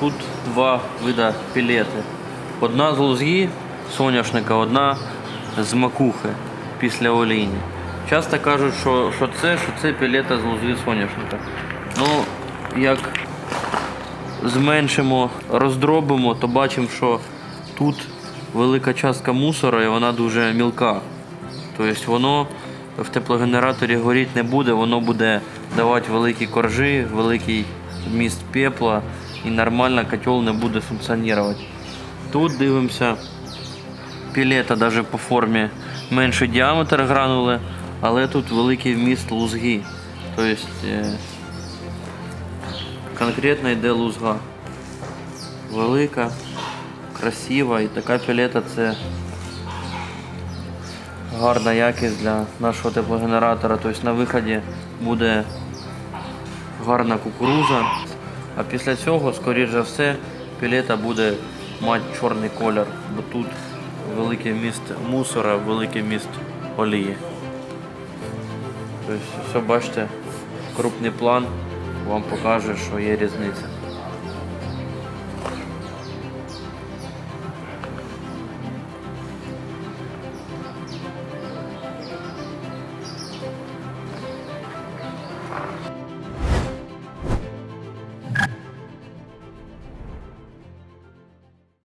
Тут два вида пілети. Одна з лузги соняшника, одна з макухи після олійні. Часто кажуть, що, що це, що це пілета з лузги соняшника. Ну, як зменшимо, роздробимо, то бачимо, що тут велика частка мусора і вона дуже мілка. Тобто воно в теплогенераторі горіти не буде, воно буде давати великі коржі, великий вміст пепла і нормально котел не буде функціонувати. Тут дивимося, пілета навіть по формі менший діаметр гранули, але тут великий вміст лузги. Тобто е, конкретно йде лузга. Велика, красива і така пілета це гарна якість для нашого теплогенератора. Тобто на виході буде гарна кукуруза. А після цього, скоріш за все, пілета буде мати чорний колір, бо тут великий міст мусора, великий міст олії. Тобто, все бачите, крупний план вам покаже, що є різниця.